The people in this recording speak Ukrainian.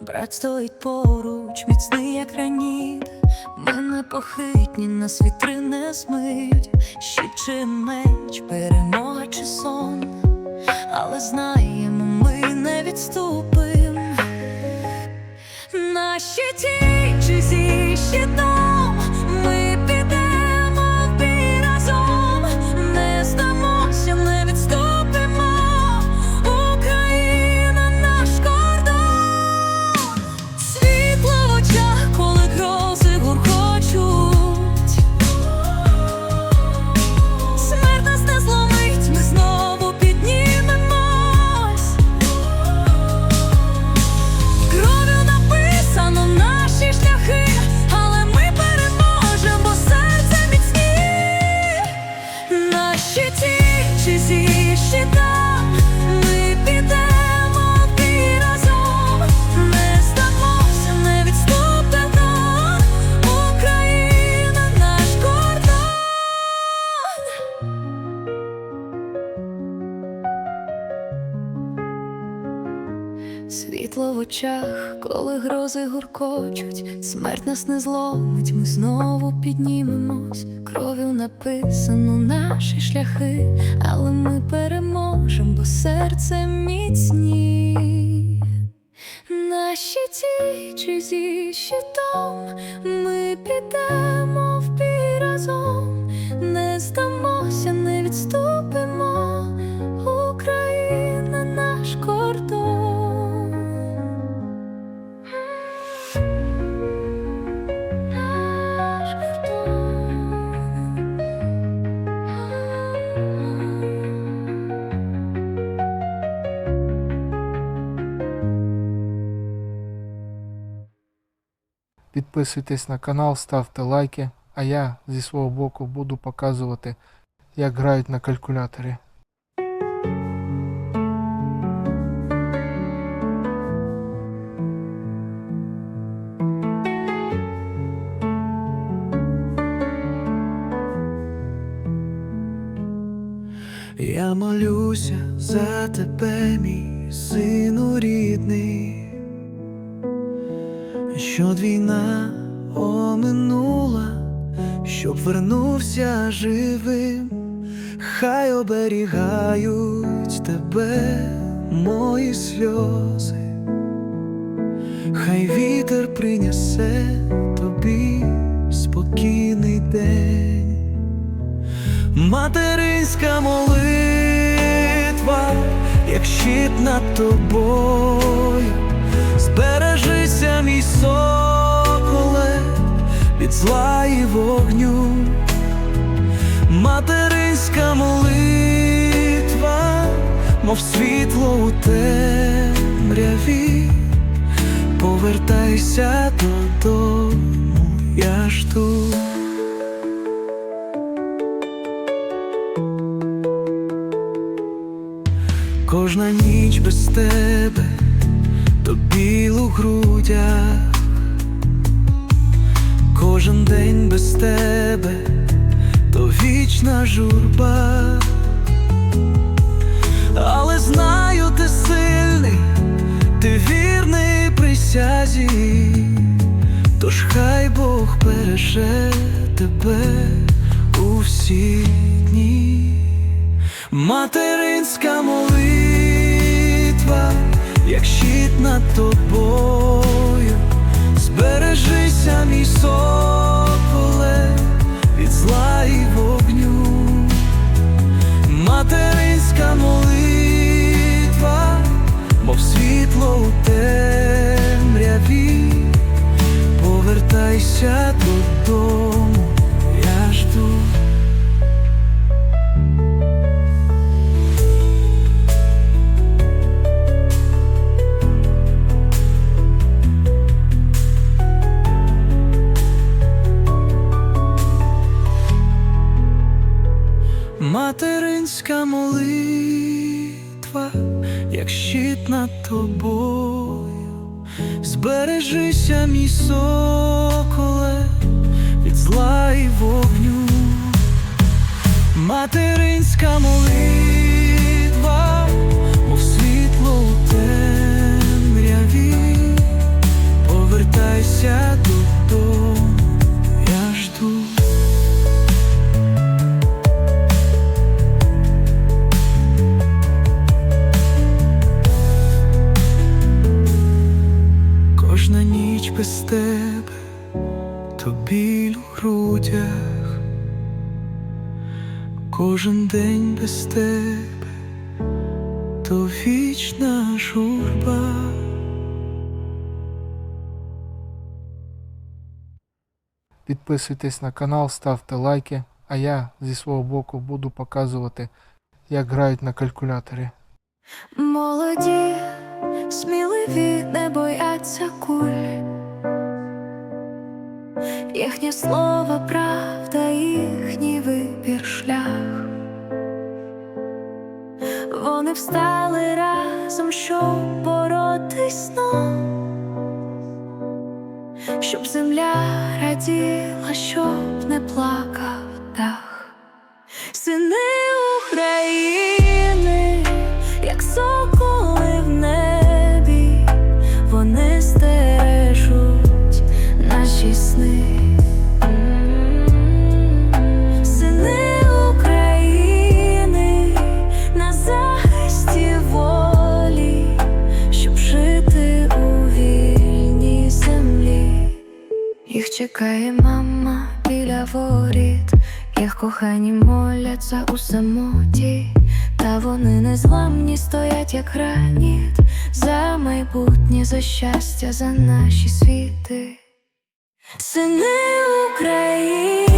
Брат стоїть поруч, міцний, як раніт, Ми непохитні, нас вітри не змить, Щит чи меч, перемога чи сон. Але знаємо, ми не відступим. На щиті чи зі щитом очах, коли грози гуркочуть, смерть нас не зломить, ми знову піднімемось. Кров'ю написано наші шляхи, але ми переможемо, бо серце міцні. На щиті чи зі щитом ми підемо в разом, не здамося, не відступимо. Підписуйтесь на канал, ставте лайки, а я зі свого боку буду показувати, як грають на калькуляторі. Я молюся за тебе, мій сину рідний, щоб війна оминула, щоб вернувся живим, хай оберігають тебе мої сльози, хай вітер принесе тобі спокійний день. Материнська молитва, як щит над тобою, соколе, від зла і вогню, материнська молитва, мов світло у темряві, повертайся додому, я жду. Кожна ніч без тебе, то біль у грудях, кожен день без тебе, то вічна журба, але знаю, ти сильний, ти вірний присязі, тож хай Бог береже тебе у всі дні. Материнська молитва, як щит над тобою, збережися, мій соколе, Материнська молитва, як щит над тобою, збережися, мій соколе, від зла і вогню, материнська молитва, мов світло у темряві, без тебе, то біль у грудях, кожен день без тебе, то вічна журба. Підписуйтесь на канал, ставте лайки, а я зі свого боку буду показувати, як грають на калькуляторі. Молоді, сміливі не бояться куль. Їхнє слово правда, їхній вибір шлях. Вони встали разом, щоб боротись сном, щоб земля раділа, щоб не плакав дах. Чекає мама біля воріт, їх кохані моляться у самоті, та вони незламні стоять, як граніт, за майбутнє, за щастя, за наші світи. Сини України.